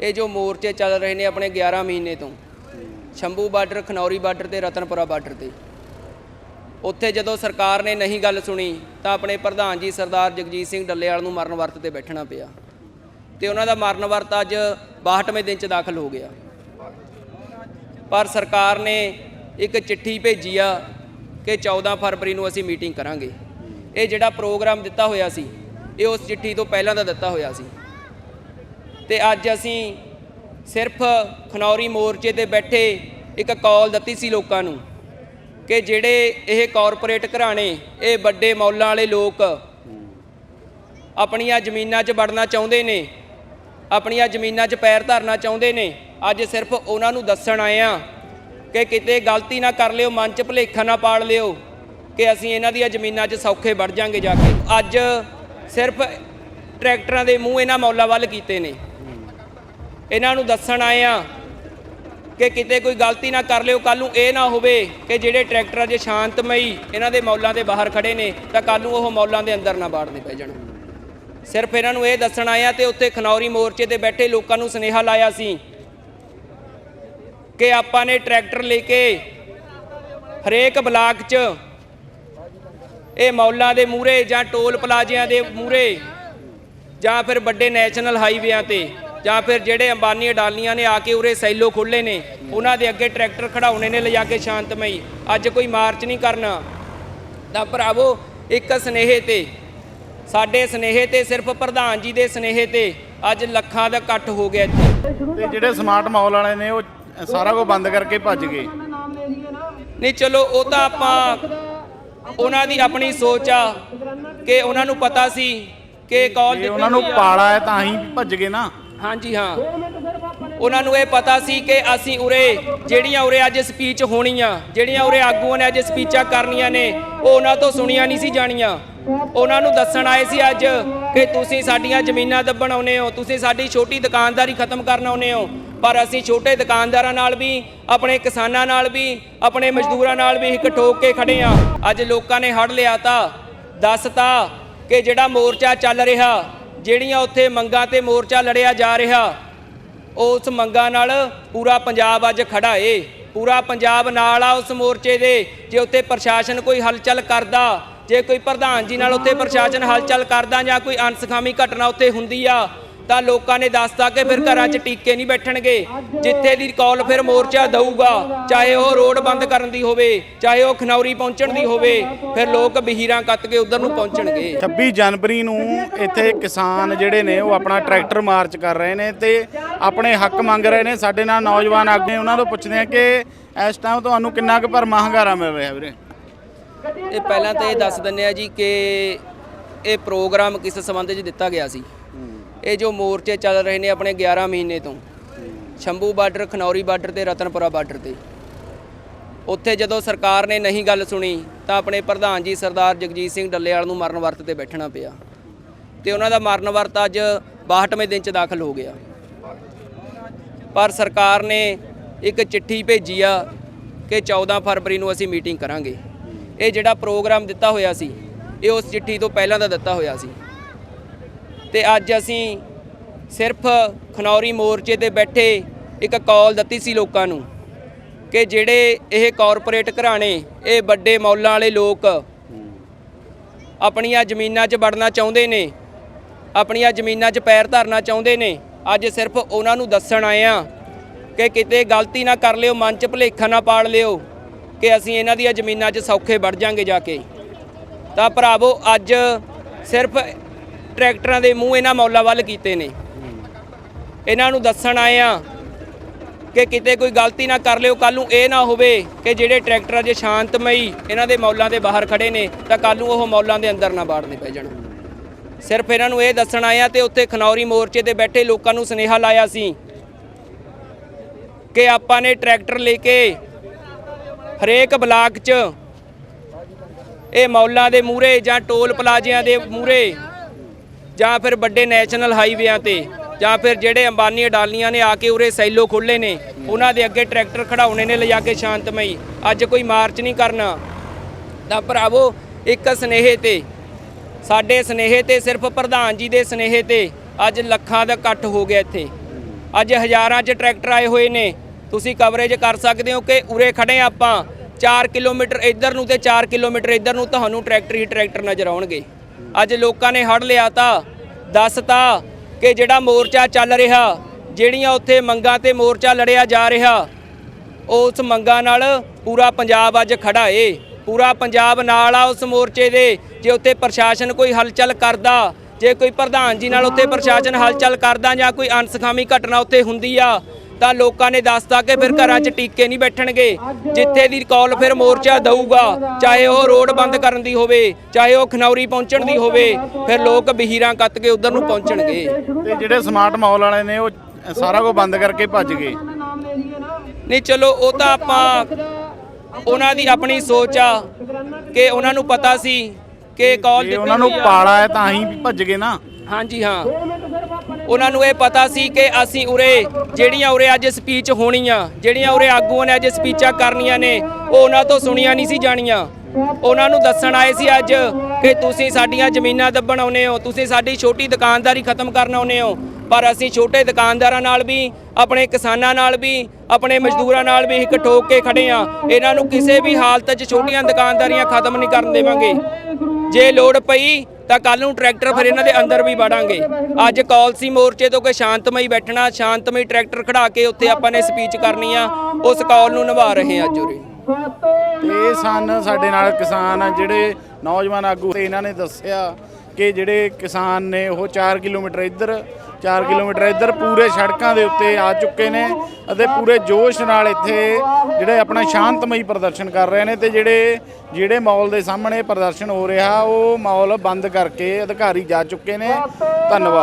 ਇਹ ਜੋ ਮੋਰਚੇ ਚੱਲ ਰਹੇ ਨੇ ਆਪਣੇ 11 ਮਹੀਨੇ ਤੋਂ, ਸ਼ੰਭੂ ਬਾਰਡਰ, ਖਨੌਰੀ ਬਾਰਡਰ ਤੇ, ਰਤਨਪੁਰਾ ਬਾਰਡਰ ਤੇ। ਉੱਥੇ ਜਦੋਂ ਸਰਕਾਰ ਨੇ ਨਹੀਂ ਗੱਲ ਸੁਣੀ, ਤਾਂ ਆਪਣੇ ਪ੍ਰਧਾਨ ਜੀ ਸਰਦਾਰ ਜਗਜੀਤ ਸਿੰਘ ਡੱਲੇਵਾਲ ਨੂੰ ਮਰਨ ਵਰਤ ਤੇ ਬੈਠਣਾ ਪਿਆ। ਤੇ ਉਹਨਾਂ ਦਾ ਮਰਨ ਵਰਤ ਅੱਜ 62ਵੇਂ ਦਿਨ ਚ ਦਾਖਲ ਹੋ ਗਿਆ। ਪਰ ਸਰਕਾਰ ਨੇ ਇੱਕ ਚਿੱਠੀ ਭੇਜੀ ਆ ਕਿ 14 ਫਰਵਰੀ ਨੂੰ ਅਸੀਂ ਮੀਟਿੰਗ ਕਰਾਂਗੇ। ਇਹ ਜਿਹੜਾ ਪ੍ਰੋਗਰਾਮ ਦਿੱਤਾ ਹੋਇਆ ਸੀ, ਇਹ ਉਸ ਚਿੱਠੀ ਤੋਂ ਪਹਿਲਾਂ ਦਾ ਦਿੱਤਾ ਹੋਇਆ ਸੀ। ਤੇ ਅੱਜ ਅਸੀਂ ਸਿਰਫ ਖਨੌਰੀ ਮੋਰਚੇ ਤੇ ਬੈਠੇ ਇੱਕ ਕਾਲ ਦਿੱਤੀ ਸੀ ਲੋਕਾਂ ਨੂੰ ਕਿ ਜਿਹੜੇ ਇਹ ਕਾਰਪੋਰੇਟ ਘਰਾਣੇ, ਇਹ ਵੱਡੇ ਮੌਲਾਂ ਵਾਲੇ ਲੋਕ ਆਪਣੀਆਂ ਜ਼ਮੀਨਾਂ 'ਚ ਵੜਨਾ ਚਾਹੁੰਦੇ ਨੇ, ਆਪਣੀਆਂ ਜ਼ਮੀਨਾਂ 'ਚ ਪੈਰ ਧਰਨਾ ਚਾਹੁੰਦੇ ਨੇ, ਅੱਜ ਸਿਰਫ ਉਹਨਾਂ ਨੂੰ ਦੱਸਣ ਆਏ ਆ ਕਿ ਕਿਤੇ ਗਲਤੀ ਨਾ ਕਰ ਲਿਓ, ਮਨ 'ਚ ਭੁਲੇਖਾ ਨਾ ਪਾੜ ਲਿਓ ਕਿ ਅਸੀਂ ਇਹਨਾਂ ਦੀਆਂ ਜ਼ਮੀਨਾਂ 'ਚ ਸੌਖੇ ਵੜ ਜਾਾਂਗੇ ਜਾ ਕੇ। ਅੱਜ ਸਿਰਫ ਟਰੈਕਟਰਾਂ ਦੇ ਮੂੰਹ ਇਹਨਾਂ ਮੌਲਾਂ ਵੱਲ ਕੀਤੇ ਨੇ। ਇਹਨਾਂ ਨੂੰ ਦੱਸਣ ਆਏ ਆ ਕਿ ਕਿਤੇ ਕੋਈ ਗਲਤੀ ਨਾ ਕਰ ਲਿਓ। ਕੱਲ ਨੂੰ ਇਹ ਨਾ ਹੋਵੇ ਕਿ ਜਿਹੜੇ ਟਰੈਕਟਰ ਅਜੇ ਸ਼ਾਂਤਮਈ ਇਹਨਾਂ ਦੇ ਮੌਲਾਂ ਦੇ ਬਾਹਰ ਖੜੇ ਨੇ, ਤਾਂ ਕੱਲ ਨੂੰ ਉਹ ਮੌਲਾਂ ਦੇ ਅੰਦਰ ਨਾ ਬਾੜਨੇ ਪੈ ਜਾਣ। ਸਿਰਫ ਇਹਨਾਂ ਨੂੰ ਇਹ ਦੱਸਣ ਆਇਆ ਤੇ ਉੱਥੇ ਖਨੌਰੀ ਮੋਰਚੇ ਤੇ ਬੈਠੇ ਲੋਕਾਂ ਨੂੰ ਸੁਨੇਹਾ ਲਾਇਆ ਸੀ ਕਿ ਆਪਾਂ ਨੇ ਟਰੈਕਟਰ ਲੈ ਕੇ ਹਰੇਕ ਬਲਾਕ 'ਚ ਇਹ ਮੌਲਾਂ ਦੇ ਮੂਹਰੇ ਜਾਂ ਟੋਲ ਪਲਾਜ਼ਿਆਂ ਦੇ ਮੂਹਰੇ ਜਾਂ ਫਿਰ ਵੱਡੇ ਨੈਸ਼ਨਲ ਹਾਈਵੇਆਂ ਤੇ ਜਾਂ ਫਿਰ ਜਿਹੜੇ ਅੰਬਾਨੀ ਅਡਾਲੀਆਂ ਨੇ ਆ ਕੇ ਉਰੇ ਸੈਲੋ ਖੋਲੇ ਨੇ ਉਹਨਾਂ ਦੇ ਅੱਗੇ ਟਰੈਕਟਰ ਖੜਾਉਣੇ ਨੇ ਲਿਜਾ ਕੇ ਸ਼ਾਂਤਮਈ। ਅੱਜ ਕੋਈ ਮਾਰਚ ਨਹੀਂ ਕਰਨਾ। ਤਾਂ ਭਰਾਵੋ ਇੱਕ ਸਨੇਹੇ ਤੇ ਸਾਡੇ ਸਨੇਹੇ ਤੇ ਸਿਰਫ ਪ੍ਰਧਾਨ ਜੀ ਦੇ ਸਨੇਹੇ ਤੇ ਅੱਜ ਲੱਖਾਂ ਦਾ ਇਕੱਠ ਹੋ ਗਿਆ ਇੱਥੇ। ਤੇ ਜਿਹੜੇ ਸਮਾਰਟ ਮਾਲ ਵਾਲੇ ਨੇ ਉਹ ਸਾਰਾ ਕੁਝ ਬੰਦ ਕਰਕੇ ਭੱਜ ਗਏ। ਨਹੀਂ ਚਲੋ ਉਹ ਤਾਂ ਆਪਾਂ ਉਹਨਾਂ ਦੀ ਆਪਣੀ ਸੋਚ ਆ ਕਿ ਉਹਨਾਂ ਨੂੰ ਪਤਾ ਸੀ ਕਿ ਕਾਲ ਉਹਨਾਂ ਨੂੰ ਪਾਲਾ ਹੈ ਤਾਂ ਹੀ ਭੱਜ ਗਏ ਨਾ। ਹਾਂਜੀ ਹਾਂ। ਉਹਨਾਂ ਨੂੰ ਇਹ ਪਤਾ ਸੀ ਕਿ ਅਸੀਂ ਉਰੇ ਜਿਹੜੀਆਂ ਉਰੇ ਅੱਜ ਸਪੀਚ ਹੋਣੀਆਂ ਜਿਹੜੀਆਂ ਉਰੇ ਆਗੂਆਂ ਨੇ ਅੱਜ ਸਪੀਚਾਂ ਕਰਨੀਆਂ ਨੇ ਉਹ ਉਹਨਾਂ ਤੋਂ ਸੁਣੀਆਂ ਨਹੀਂ ਸੀ ਜਾਣੀਆਂ। ਉਹਨਾਂ ਨੂੰ ਦੱਸਣ ਆਏ ਸੀ ਅੱਜ ਕਿ ਤੁਸੀਂ ਸਾਡੀਆਂ ਜ਼ਮੀਨਾਂ ਦੱਬਣ ਆਉਨੇ ਹੋ ਤੁਸੀਂ ਸਾਡੀ ਛੋਟੀ ਦੁਕਾਨਦਾਰੀ ਖਤਮ ਕਰਨ ਆਉਨੇ ਹੋ ਪਰ ਅਸੀਂ ਛੋਟੇ ਦੁਕਾਨਦਾਰਾਂ ਨਾਲ ਵੀ ਆਪਣੇ ਕਿਸਾਨਾਂ ਨਾਲ ਵੀ ਆਪਣੇ ਮਜ਼ਦੂਰਾਂ ਨਾਲ ਵੀ ਇੱਕ ਠੋਕ ਕੇ ਖੜੇ ਆ ਅੱਜ ਲੋਕਾਂ ਨੇ ਹੜ ਲਿਆ ਤਾਂ ਦੱਸਤਾ ਕਿ ਜਿਹੜਾ ਮੋਰਚਾ ਚੱਲ ਰਿਹਾ ਜਿਹੜੀਆਂ ਉੱਥੇ ਮੰਗਾਂ ਤੇ ਮੋਰਚਾ ਲੜਿਆ ਜਾ ਰਿਹਾ ਉਸ ਮੰਗਾਂ ਨਾਲ ਪੂਰਾ ਪੰਜਾਬ ਅੱਜ ਖੜਾ ਏ। ਪੂਰਾ ਪੰਜਾਬ ਨਾਲ ਆ ਉਸ ਮੋਰਚੇ ਦੇ। ਜੇ ਉੱਥੇ ਪ੍ਰਸ਼ਾਸਨ ਕੋਈ ਹਲਚਲ ਕਰਦਾ, ਜੇ ਕੋਈ ਪ੍ਰਧਾਨ ਜੀ ਨਾਲ ਉੱਥੇ ਪ੍ਰਸ਼ਾਸਨ ਹਲਚਲ ਕਰਦਾ ਜਾਂ ਕੋਈ ਅਨਸਖਾਮੀ ਘਟਨਾ ਉੱਥੇ ਹੁੰਦੀ ਆ ਤਾਂ ਲੋਕਾਂ ਨੇ ਦੱਸਤਾ ਕਿ ਫਿਰ ਘਰਾਂ 'ਚ ਟੀਕੇ ਨਹੀਂ ਬੈਠਣਗੇ। ਜਿੱਥੇ ਦੀ ਕਾਲ ਫਿਰ ਮੋਰਚਾ ਦਊਗਾ ਚਾਹੇ ਉਹ ਰੋਡ ਬੰਦ ਕਰਨ ਦੀ ਹੋਵੇ ਚਾਹੇ ਉਹ ਖਨੌਰੀ ਪਹੁੰਚਣ ਦੀ ਹੋਵੇ ਫਿਰ ਲੋਕ ਬਹੀਰਾਂ ਕੱਤ ਕੇ ਉਧਰ ਨੂੰ ਪਹੁੰਚਣਗੇ। 26 ਜਨਵਰੀ ਨੂੰ ਇੱਥੇ ਕਿਸਾਨ ਜਿਹੜੇ ਨੇ ਉਹ ਆਪਣਾ ਟਰੈਕਟਰ ਮਾਰਚ ਕਰ ਰਹੇ ਨੇ ਤੇ ਆਪਣੇ ਹੱਕ ਮੰਗ ਰਹੇ ਨੇ। ਸਾਡੇ ਨਾਲ ਨੌਜਵਾਨ ਆਗੂ ਉਹਨਾਂ ਤੋਂ ਪੁੱਛਦੇ ਆ ਕਿ ਇਸ ਟਾਈਮ ਤੁਹਾਨੂੰ ਕਿੰਨਾ ਕੁ ਪਰ ਮਹੰਗਾਰਾ ਮਿਲ ਰਿਹਾ ਵੀਰੇ? ਇਹ ਪਹਿਲਾਂ ਤਾਂ ਇਹ ਦੱਸ ਦਿੰਨੇ ਆ ਜੀ ਕਿ ਇਹ ਪ੍ਰੋਗਰਾਮ ਕਿਸ ਸੰਬੰਧ 'ਚ ਦਿੱਤਾ ਗਿਆ ਸੀ। ਇਹ ਜੋ ਮੋਰਚੇ ਚੱਲ ਰਹੇ ਨੇ ਆਪਣੇ 11 ਮਹੀਨੇ ਤੋਂ, ਸ਼ੰਭੂ ਬਾਰਡਰ, ਖਨੌਰੀ ਬਾਰਡਰ ਤੇ ਰਤਨਪੁਰਾ ਬਾਰਡਰ ਤੇ। ਉੱਥੇ ਜਦੋਂ ਸਰਕਾਰ ਨੇ ਨਹੀਂ ਗੱਲ ਸੁਣੀ, ਤਾਂ ਆਪਣੇ ਪ੍ਰਧਾਨ ਜੀ ਸਰਦਾਰ ਜਗਜੀਤ ਸਿੰਘ ਡੱਲੇਵਾਲ ਨੂੰ ਮਰਨ ਵਰਤ ਤੇ ਬੈਠਣਾ ਪਿਆ। ਤੇ ਉਹਨਾਂ ਦਾ ਮਰਨ ਵਰਤ ਅੱਜ 62ਵੇਂ ਦਿਨ ਚ ਦਾਖਲ ਹੋ ਗਿਆ। ਪਰ ਸਰਕਾਰ ਨੇ ਇੱਕ ਚਿੱਠੀ ਭੇਜੀ ਆ ਕਿ 14 ਫਰਵਰੀ ਨੂੰ ਅਸੀਂ ਮੀਟਿੰਗ ਕਰਾਂਗੇ। ਇਹ ਜਿਹੜਾ ਪ੍ਰੋਗਰਾਮ ਦਿੱਤਾ ਹੋਇਆ ਸੀ, ਇਹ ਉਸ ਚਿੱਠੀ ਤੋਂ ਪਹਿਲਾਂ ਦਾ ਦਿੱਤਾ ਹੋਇਆ ਸੀ। ਤੇ ਅੱਜ ਅਸੀਂ ਸਿਰਫ ਖਨੌਰੀ ਮੋਰਚੇ ਤੇ ਬੈਠੇ ਇੱਕ ਕਾਲ ਦਿੱਤੀ ਸੀ ਲੋਕਾਂ ਨੂੰ ਕਿ ਜਿਹੜੇ ਇਹ ਕਾਰਪੋਰੇਟ ਘਰਾਣੇ, ਇਹ ਵੱਡੇ ਮੌਲਾਂ ਵਾਲੇ ਲੋਕ ਆਪਣੀਆਂ ਜ਼ਮੀਨਾਂ 'ਚ ਵੜਨਾ ਚਾਹੁੰਦੇ ਨੇ, ਆਪਣੀਆਂ ਜ਼ਮੀਨਾਂ 'ਚ ਪੈਰ ਧਰਨਾ ਚਾਹੁੰਦੇ ਨੇ, ਅੱਜ ਸਿਰਫ ਉਹਨਾਂ ਨੂੰ ਦੱਸਣ ਆਏ ਆ ਕਿ ਕਿਤੇ ਗਲਤੀ ਨਾ ਕਰ ਲਿਓ, ਮਨ 'ਚ ਭੁਲੇਖਾ ਨਾ ਪਾੜ ਲਿਓ ਕਿ ਅਸੀਂ ਇਹਨਾਂ ਦੀਆਂ ਜ਼ਮੀਨਾਂ 'ਚ ਸੌਖੇ ਵੜ ਜਾਾਂਗੇ ਜਾ ਕੇ। ਤਾਂ ਭਰਾਵੋ, ਅੱਜ ਸਿਰਫ ਟਰੈਕਟਰਾਂ ਦੇ ਮੂੰਹ ਇਹਨਾਂ ਮੌਲਾਂ ਵੱਲ ਕੀਤੇ ਨੇ। ਇਹਨਾਂ ਨੂੰ ਦੱਸਣ ਆਏ ਆ ਕਿ ਕਿਤੇ ਕੋਈ ਗਲਤੀ ਨਾ ਕਰ ਲਿਓ ਕੱਲ ਨੂੰ ਇਹ ਨਾ ਹੋਵੇ ਕਿ ਜਿਹੜੇ ਟਰੈਕਟਰ ਅਜੇ ਸ਼ਾਂਤਮਈ ਇਹਨਾਂ ਦੇ ਮੌਲਾਂ ਦੇ ਬਾਹਰ ਖੜੇ ਨੇ, ਤਾਂ ਕੱਲ ਨੂੰ ਉਹ ਮੌਲਾਂ ਦੇ ਅੰਦਰ ਨਾ ਬਾੜਨੇ ਪੈ ਜਾਣ। ਸਿਰਫ ਇਹਨਾਂ ਨੂੰ ਇਹ ਦੱਸਣ ਆਇਆ ਤੇ ਉੱਥੇ ਖਨੌਰੀ ਮੋਰਚੇ ਤੇ ਬੈਠੇ ਲੋਕਾਂ ਨੂੰ ਸੁਨੇਹਾ ਲਾਇਆ ਸੀ ਕਿ ਆਪਾਂ ਨੇ ਟਰੈਕਟਰ ਲੈ ਕੇ ਹਰੇਕ ਬਲਾਕ 'ਚ ਇਹ ਮੌਲਾਂ ਦੇ ਮੂਹਰੇ ਜਾਂ ਟੋਲ ਪਲਾਜ਼ਿਆਂ ਦੇ ਮੂਹਰੇ ਜਾਂ ਫਿਰ ਵੱਡੇ ਨੈਸ਼ਨਲ ਹਾਈਵੇਆਂ ਤੇ, ਜਾਂ ਫਿਰ ਜਿਹੜੇ ਅੰਬਾਨੀ ਅਡਾਲੀਆਂ ਨੇ ਆ ਕੇ ਉਰੇ ਸੈਲੋ ਖੋਲੇ ਨੇ, ਉਹਨਾਂ ਦੇ ਅੱਗੇ ਟਰੈਕਟਰ ਖੜਾਉਣੇ ਨੇ ਲਿਜਾ ਕੇ ਸ਼ਾਂਤਮਈ। ਅੱਜ ਕੋਈ ਮਾਰਚ ਨਹੀਂ ਕਰਨਾ। ਤਾਂ ਭਰਾਵੋ, ਇੱਕ ਸਨੇਹੇ ਤੇ, ਸਾਡੇ ਸਨੇਹੇ ਤੇ ਸਿਰਫ ਪ੍ਰਧਾਨ ਜੀ ਦੇ ਸਨੇਹੇ ਤੇ ਅੱਜ ਲੱਖਾਂ ਦਾ ਇਕੱਠ ਹੋ ਗਿਆ ਇੱਥੇ। ਅੱਜ ਹਜ਼ਾਰਾਂ 'ਚ ਟਰੈਕਟਰ ਆਏ ਹੋਏ ਨੇ। ਤੁਸੀਂ ਕਵਰੇਜ ਕਰ ਸਕਦੇ ਹੋ ਕਿ ਉਰੇ ਖੜੇ ਆਪਾਂ। 4 ਕਿਲੋਮੀਟਰ ਇੱਧਰ ਨੂੰ ਤੇ 4 ਕਿਲੋਮੀਟਰ ਇੱਧਰ ਨੂੰ ਤੁਹਾਨੂੰ ਟਰੈਕਟਰ ਹੀ ਟਰੈਕਟਰ ਨਜ਼ਰ ਆਉਣਗੇ। ਅੱਜ ਲੋਕਾਂ ਨੇ ਹੜ ਲਿਆ ਤਾਂ ਦੱਸਤਾ ਕਿ ਜਿਹੜਾ ਮੋਰਚਾ ਚੱਲ ਰਿਹਾ ਜਿਹੜੀਆਂ ਉੱਥੇ ਮੰਗਾਂ ਤੇ ਮੋਰਚਾ ਲੜਿਆ ਜਾ ਰਿਹਾ ਉਸ ਮੰਗਾਂ ਨਾਲ ਪੂਰਾ ਪੰਜਾਬ ਅੱਜ ਖੜਾ ਏ। ਪੂਰਾ ਪੰਜਾਬ ਨਾਲ ਆ ਉਸ ਮੋਰਚੇ ਦੇ। ਜੇ ਉੱਥੇ ਪ੍ਰਸ਼ਾਸਨ ਕੋਈ ਹਲਚਲ ਕਰਦਾ ਜੇ ਕੋਈ ਪ੍ਰਧਾਨ ਜੀ ਨਾਲ ਉੱਥੇ ਪ੍ਰਸ਼ਾਸਨ ਹਲਚਲ ਕਰਦਾ ਜਾਂ ਕੋਈ ਅਨਸਖਾਮੀ ਘਟਨਾ ਉੱਥੇ ਹੁੰਦੀ ਆ ਤਾਂ ਲੋਕਾਂ ਨੇ ਦੱਸਤਾ ਕਿ ਫਿਰ ਘਰਾਂ 'ਚ ਟੀਕੇ ਨਹੀਂ ਬੈਠਣਗੇ। ਜਿੱਥੇ ਦੀ ਕਾਲ ਫਿਰ ਮੋਰਚਾ ਦਊਗਾ ਚਾਹੇ ਉਹ ਰੋਡ ਬੰਦ ਕਰਨ ਦੀ ਹੋਵੇ ਚਾਹੇ ਉਹ ਖਨੌਰੀ ਪਹੁੰਚਣ ਦੀ ਹੋਵੇ ਫਿਰ ਲੋਕ ਬਹੀਰਾਂ ਕੱਤ ਕੇ ਉਧਰ ਨੂੰ ਪਹੁੰਚਣਗੇ। ਤੇ ਜਿਹੜੇ ਸਮਾਰਟ ਮਾਲ ਵਾਲੇ ਨੇ ਉਹ ਸਾਰਾ ਕੁਝ ਬੰਦ ਕਰਕੇ ਭੱਜ ਗਏ। ਨਹੀਂ ਚਲੋ ਉਹ ਤਾਂ ਆਪਾਂ ਉਹਨਾਂ ਦੀ ਆਪਣੀ ਸੋਚ ਆ ਕਿ ਉਹਨਾਂ ਨੂੰ ਪਤਾ ਸੀ ਕਿ ਕਾਲ ਜੇ ਉਹਨਾਂ ਨੂੰ ਪਾਲਾ ਹੈ ਤਾਂ ਹੀ ਭੱਜ ਗਏ ਨਾ। ਹਾਂਜੀ ਹਾਂ। ਉਹਨਾਂ ਨੂੰ ਇਹ ਪਤਾ ਸੀ ਕਿ ਅਸੀਂ ਉਰੇ ਜਿਹੜੀਆਂ ਉਰੇ ਅੱਜ ਸਪੀਚ ਹੋਣੀਆਂ, ਜਿਹੜੀਆਂ ਉਰੇ ਆਗੂਆਂ ਨੇ ਅੱਜ ਸਪੀਚਾਂ ਕਰਨੀਆਂ ਨੇ, ਉਹ ਉਹਨਾਂ ਤੋਂ ਸੁਣੀਆਂ ਨਹੀਂ ਸੀ ਜਾਣੀਆਂ। ਉਹਨਾਂ ਨੂੰ ਦੱਸਣ ਆਏ ਸੀ ਅੱਜ ਕਿ ਤੁਸੀਂ ਸਾਡੀਆਂ ਜ਼ਮੀਨਾਂ ਦੱਬਣ ਆਉਨੇ ਹੋ, ਤੁਸੀਂ ਸਾਡੀ ਛੋਟੀ ਦੁਕਾਨਦਾਰੀ ਖਤਮ ਕਰਨ ਆਉਨੇ ਹੋ, ਪਰ ਅਸੀਂ ਛੋਟੇ ਦੁਕਾਨਦਾਰਾਂ ਨਾਲ ਵੀ, ਆਪਣੇ ਕਿਸਾਨਾਂ ਨਾਲ ਵੀ, ਆਪਣੇ ਮਜ਼ਦੂਰਾਂ ਨਾਲ ਵੀ ਇੱਕ ਠੋਕ ਕੇ ਖੜੇ ਆ ਇਹਨਾਂ ਨੂੰ ਕਿਸੇ ਵੀ ਹਾਲਤ 'ਚ ਛੋਟੀਆਂ ਦੁਕਾਨਦਾਰੀਆਂ ਖਤਮ ਨਹੀਂ ਕਰਨ ਦੇਵਾਂਗੇ। ਜੇ ਲੋੜ ਪਈ ਤਾਂ ਕੱਲ ਨੂੰ ਟਰੈਕਟਰ ਫਿਰ ਇਹਨਾਂ ਦੇ ਅੰਦਰ ਵੀ ਵੜਾਂਗੇ। ਅੱਜ ਕੌਲਸੀ ਮੋਰਚੇ ਤੋਂ ਕਿ ਸ਼ਾਂਤਮਈ ਬੈਠਣਾ, ਸ਼ਾਂਤਮਈ ਟਰੈਕਟਰ ਖੜਾ ਕੇ ਉੱਥੇ ਆਪਾਂ ਨੇ ਸਪੀਚ ਕਰਨੀ ਆ, ਉਸ ਕੌਲ ਨੂੰ ਨਿਭਾ ਰਹੇ ਹਾਂ ਅੱਜ ਉਰੇ। ਇਹ ਸਨ ਸਾਡੇ ਨਾਲ ਕਿਸਾਨ ਆ ਜਿਹੜੇ ਨੌਜਵਾਨ ਆਗੂ ਤੇ ਇਹਨਾਂ ਨੇ ਦੱਸਿਆ ਕਿ ਜਿਹੜੇ ਕਿਸਾਨ ਨੇ ਉਹ 4 ਕਿਲੋਮੀਟਰ ਇੱਧਰ 4 ਕਿਲੋਮੀਟਰ ਇੱਧਰ ਪੂਰੇ ਸੜਕਾਂ ਦੇ ਉੱਤੇ ਆ ਚੁੱਕੇ ਨੇ ਅਤੇ ਪੂਰੇ ਜੋਸ਼ ਨਾਲ ਇੱਥੇ ਜਿਹੜੇ ਆਪਣਾ ਸ਼ਾਂਤਮਈ ਪ੍ਰਦਰਸ਼ਨ ਕਰ ਰਹੇ ਨੇ ਤੇ ਜਿਹੜੇ ਜਿਹੜੇ ਮਾਲ ਦੇ ਸਾਹਮਣੇ ਪ੍ਰਦਰਸ਼ਨ ਹੋ ਰਿਹਾ, ਉਹ ਮਾਲ ਬੰਦ ਕਰਕੇ ਅਧਿਕਾਰੀ ਜਾ ਚੁੱਕੇ ਨੇ। ਧੰਨਵਾਦ।